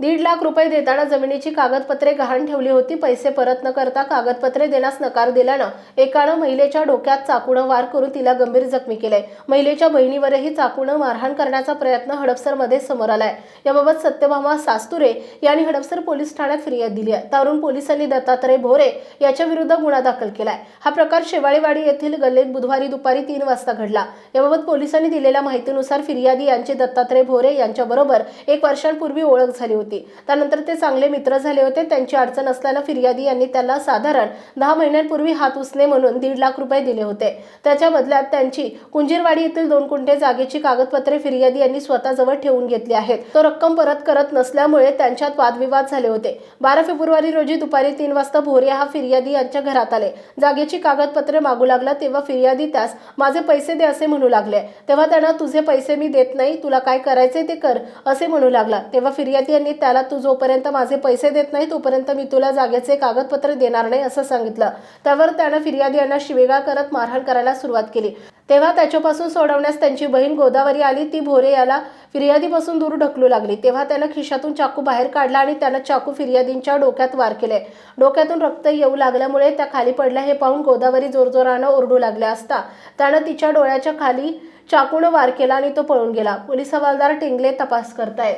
दीड लाख रुपये देताना जमिनीची कागदपत्रे गहाण ठेवली होती. पैसे परत न करता कागदपत्रे देण्यास नकार दिल्यानं एकानं महिलेच्या डोक्यात चाकूनं वार करून तिला गंभीर जखमी केलंय. महिलेच्या बहिणीवरही चाकूनं मारहाण करण्याचा प्रयत्न हडपसरमध्ये समोर आलाय. याबाबत सत्यभामा सास्तुरे यांनी हडपसर पोलीस ठाण्यात फिर्याद दिली आहे. त्यावरून पोलिसांनी दत्तात्रय भोरे याच्या विरुद्ध गुन्हा दाखल केलाय. हा प्रकार शेवाळेवाडी येथील गल्लीत बुधवारी दुपारी तीन वाजता घडला. याबाबत पोलिसांनी दिलेल्या माहितीनुसार फिर्यादी यांचे दत्तात्रय भोरे यांच्याबरोबर एक वर्षांपूर्वी ओळख झाली होती. त्यानंतर ते चांगले मित्र झाले होते. त्यांची अडचण असल्यानं फिर्यादी यांनी त्याला साधारण दहा महिन्यांपूर्वी हात उसने म्हणून दीड लाख रुपये दिले होते. त्याच्या बदल्यात त्यांची कुंजीरवाडी येथील दोन कुंठे जागेची कागदपत्रे फिर्यादी यांनी स्वतःजवळ ठेवून घेतली आहेत. तो रक्कम परत करत नसल्यामुळे त्यांच्यात वादविवाद झाले होते. बारा फेब्रुवारी रोजी दुपारी तीन वाजता भोरे हा फिर्यादी यांच्या घरात आले. जागेची कागदपत्रे मागू लागला तेव्हा फिर्यादी त्यास माझे पैसे दे असे म्हणू लागले. तेव्हा त्यांना तुझे पैसे मी देत नाही तुला काय करायचे ते कर असे म्हणू लागला. तेव्हा फिर्यादी यांनी त्याला तू जोपर्यंत माझे पैसे देत नाही तोपर्यंत मी तुला जागेचे कागदपत्र देणार नाही असं सांगितलं. त्यावर त्यानं फिर्यादी यांना शिवेगाळ करत मारहाण करायला सुरुवात केली. तेव्हा त्याच्यापासून सोडवण्यास त्यांची बहीण गोदावरी आली ती भोरे याला फिर्यादीपासून दूर ढकलू लागली. तेव्हा त्यानं खिशातून चाकू बाहेर काढला आणि त्यानं चाकू फिर्यादींच्या डोक्यात वार केले. डोक्यातून रक्त येऊ लागल्यामुळे त्या खाली पडल्या हे पाहून गोदावरी जोरजोरानं ओरडू लागल्या असता त्यानं तिच्या डोळ्याच्या खाली चाकूनं वार केला आणि तो पळून गेला. पोलीस हवालदार टिंगले तपास करतायत.